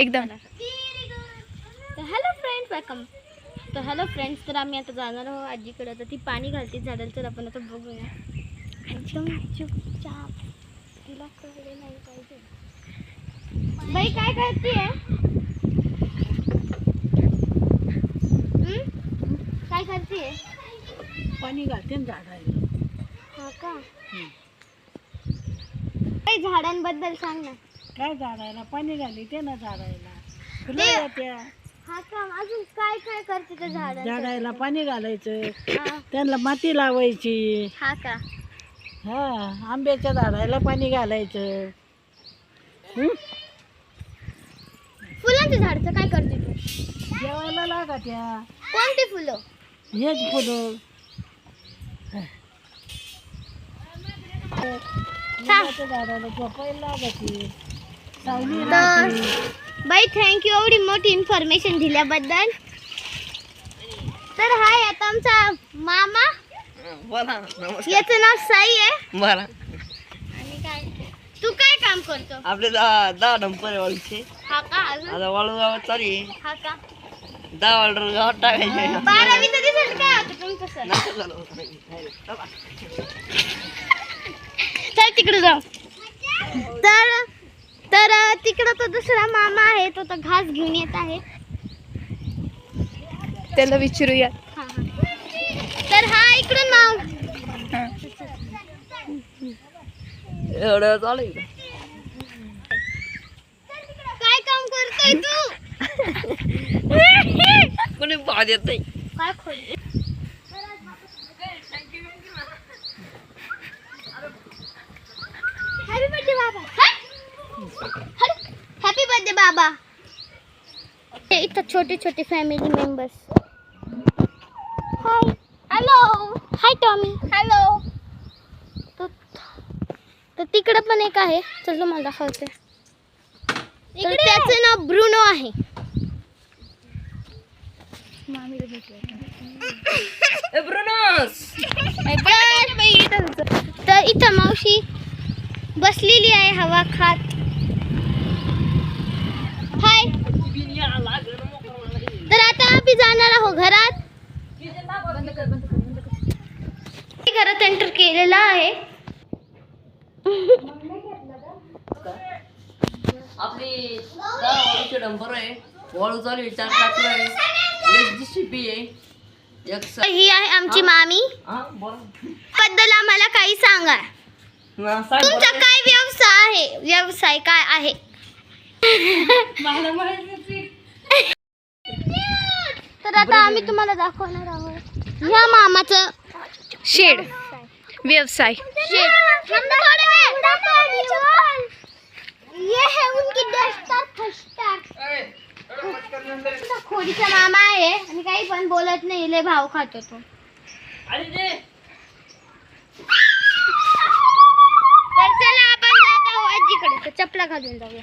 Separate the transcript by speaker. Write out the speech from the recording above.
Speaker 1: एकदम.
Speaker 2: तर hello friends welcome तर हॅलो फ्रेंड्स तर आम्ही आता जाणार आहोत आजीकडे. तर ती पाणी घालते झाडाला तर आपण आता बघूया. चुपचाप तिला कळले नाही पाहिजे. बाई काय करते? काय करते?
Speaker 3: पाणी घालते झाडाला
Speaker 2: हा का? काही झाडांबद्दल सांग ना.
Speaker 3: काय झाडायला? पाणी घाली ते ना झाडायला. फुलं
Speaker 2: ते-
Speaker 3: येत्या
Speaker 2: हा अजून काय काय करते
Speaker 3: झाडायला पाणी घालायचं.
Speaker 2: हा.
Speaker 3: त्यांना माती लावायची.
Speaker 2: हा का?
Speaker 3: हा आंब्याच्या झाडाला पाणी घालायचं. हं?
Speaker 2: फुलांच्या झाडचं काय करते तू?
Speaker 3: जेवायला लागा त्या.
Speaker 2: कोणती फुलं?
Speaker 3: हेच फुलं. लिंबाच्या झाडाला झोपायला सावली
Speaker 2: तर बाई थँक्यू एवढी मोठी इन्फॉर्मेशन दिल्याबद्दल. तर हाय आता आमचा मामा.
Speaker 4: बोला नमस्कार.
Speaker 2: याचं नाव साई आहे.
Speaker 4: बोला.
Speaker 2: आणि काय? तू काय काम करतो?
Speaker 4: आपले दहा दहा डंपर वाळूचे
Speaker 2: हा का अजून?
Speaker 4: आता वाळू गावात चालू आहे.
Speaker 2: हा का?
Speaker 4: दहा वाळू गावात टाकायचे
Speaker 2: बारावीचं रिझल्ट काय होतं तुमचं सर
Speaker 4: नाटक झालं होतं. चल
Speaker 2: तिकडे जाऊ. तर तर तिकडं तो दुसरा मामा आहे तो तर घास घेऊन येत आहे.
Speaker 1: त्याला विचारूया.
Speaker 2: हा, हा. तर हा इकडून माव.
Speaker 4: एवढं चालू?
Speaker 2: काय काम करतोय तू?
Speaker 4: कोणी भाव देत नाही.
Speaker 2: काय खोल हॅपी बर्थडे बाबा हॅपी बर्थडे बाबा इथं छोटे छोटे family members hi hello hi Tommy hello तर तिकडं पण एक आहे. चल तुम्हाला दाखवते. तर त्याचं नाव ब्रुनो आहे. तर तर इथं मावशी बसलेली आहे हवा खात हाय तर आता आम्ही आहोत घरात घरात एंटर केलेला आहे.
Speaker 4: आपली दहा वाळूचे डंपर आहे. वाळू चालू आहे चार ट्रॅक्टर आहे. एक जीसीपी आहे. एक स-
Speaker 2: ही आहे आमची मामी. बद्दल आम्हाला काही सांगा. तुमचा. काय व्यवसाय आहे? व्यवसाय काय आहे? तर आता आम्ही तुम्हाला दाखवणार आहोत. ह्या मामाचं
Speaker 1: शेड. व्यवसाय.
Speaker 2: शेड. ये है उनकी डेस्टर फस्टर खोडीचा मामा आहे आणि काही पण बोलत नाही लय भाव खातो तो. तर चला आपण जात आहोत. आजीकडे तर चपला घालून जाऊया.